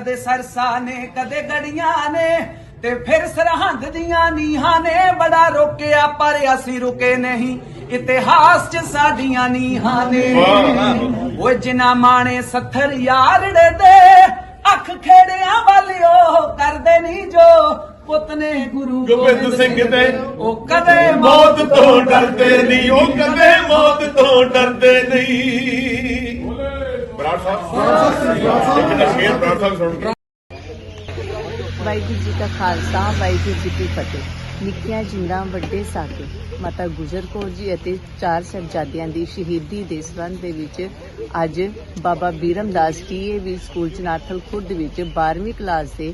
ਟਕਸਾ ਨੇ ਕਦੇ ਗੜੀਆਂ ਨੇ ਤੇ ਫਿਰ ਸਰਹੰਦ ਦੀਆਂ ਨੀਹਾਂ ਨੇ। ਬੜਾ ਰੋਕਿਆ ਪਰ ਅਸੀਂ ਰੁਕੇ ਨਹੀਂ। ਇਤਿਹਾਸ 'ਚ ਸਾਡੀਆਂ ਨੀਹਾਂ ਨੇ। ਓਏ ਜਿਨਾ ਮਾਣੇ ਸੱਥਰ ਯਾਰੜੇ ਦੇ ਅੱਖ ਖੇੜਿਆਂ ਵਾਲਿਓ ਕਰਦੇ ਨਹੀਂ ਜੋ। ਪੁੱਤ ਨੇ ਗੁਰੂ ਗੋਬਿੰਦ ਸਿੰਘ ਦੇ ਉਹ ਕਦੇ ਮੌਤ ਤੋਂ ਡਰਦੇ ਨਹੀਂ। ਉਹ ਕਦੇ ਮੌਤ ਤੋਂ ਡਰਦੇ ਨਹੀਂ। ਬਰਾੜ ਸਾਹਿਬ। ਇੱਕ ਨਸ਼ੀਰ ਬਰਾੜ ਸਾਹਿਬ ਸੁਣ ਵਾਹਿਗੁਰੂ ਜੀ ਕਾ ਖਾਲਸਾ, ਵਾਹਿਗੁਰੂ ਜੀ ਕੀ ਫਤਿਹ। ਨਿੱਕੀਆਂ ਜਿੰਦਾਂ, ਵੱਡੇ ਸਾਕੇ। ਮਾਤਾ ਗੁਜਰ ਕੌਰ ਜੀ ਅਤੇ ਚਾਰ ਸਾਹਿਬਜ਼ਾਦਿਆਂ ਦੀ ਸ਼ਹੀਦੀ ਦੇ ਸੰਬੰਧ ਦੇ ਵਿੱਚ ਅੱਜ ਬਾਬਾ ਬੀਰਮ ਦਾਸ ਡੀਏਵੀ ਸਕੂਲ ਚਨਾਰਥਲ ਖੁਰਦ ਵਿੱਚ 12ਵੀਂ ਕਲਾਸ ਦੇ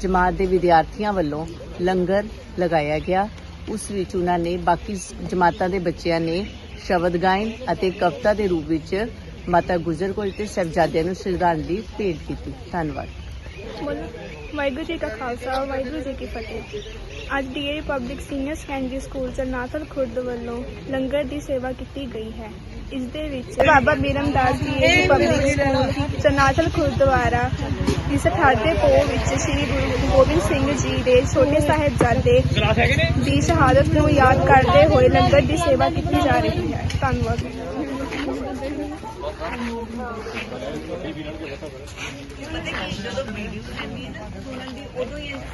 ਜਮਾਤ ਦੇ ਵਿਦਿਆਰਥੀਆਂ ਵੱਲੋਂ ਲੰਗਰ ਲਗਾਇਆ ਗਿਆ। ਉਸ ਵਿੱਚ ਉਹਨਾਂ ਨੇ ਬਾਕੀ ਜਮਾਤਾਂ ਦੇ ਬੱਚਿਆਂ ਨੇ ਸ਼ਬਦ ਗਾਇਨ ਅਤੇ ਕਵਿਤਾ ਦੇ ਰੂਪ ਵਿੱਚ ਮਾਤਾ ਗੁਜਰ ਕੌਰ ਤੇ ਸਾਹਿਬਜ਼ਾਦਿਆਂ ਨੂੰ ਸ਼ਰਧਾਂਜਲੀ ਭੇਟ ਕੀਤੀ। ਧੰਨਵਾਦ। ਵਾਹਿਗੁਰੂ ਜੀ ਕਾ ਖਾਲਸਾ, ਵਾਹਿਗੁਰੂ ਜੀ ਕੀ ਫਤਿਹ। ਅੱਜ DA public senior secondary school Charnathal Khurd ਵੱਲੋਂ ਲੰਗਰ ਦੀ ਸੇਵਾ ਕੀਤੀ ਗਈ ਹੈ। ਇਸ ਦੇ ਵਿੱਚ ਬਾਬਾ ਬੀਰਮ ਦਾਸ ਪਬਲਿਕ ਸਕੂਲ ਚਰਨਾਥਲ ਖੁਰਦ ਦੁਆਰਾ ਇਸ 18 ਪੋ ਵਿੱਚ ਸ੍ਰੀ ਗੁਰੂ ਗੋਬਿੰਦ ਸਿੰਘ ਜੀ ਦੇ ਛੋਟੇ ਸਾਹਿਬਜ਼ਾਦੇ ਦੀ ਸ਼ਹਾਦਤ ਨੂੰ ਯਾਦ ਕਰਦੇ ਹੋਏ ਲੰਗਰ ਦੀ ਸੇਵਾ ਕੀਤੀ ਜਾ ਰਹੀ ਹੈ। ਧੰਨਵਾਦ। ਪਤਾ ਕੀ ਜਦੋਂ ਵੀਡੀਓ ਆਉਂਦੀ ਹੈ ਨਾ ਸੁਣਨ ਦੀ ਉਦੋਂ ਹੀ।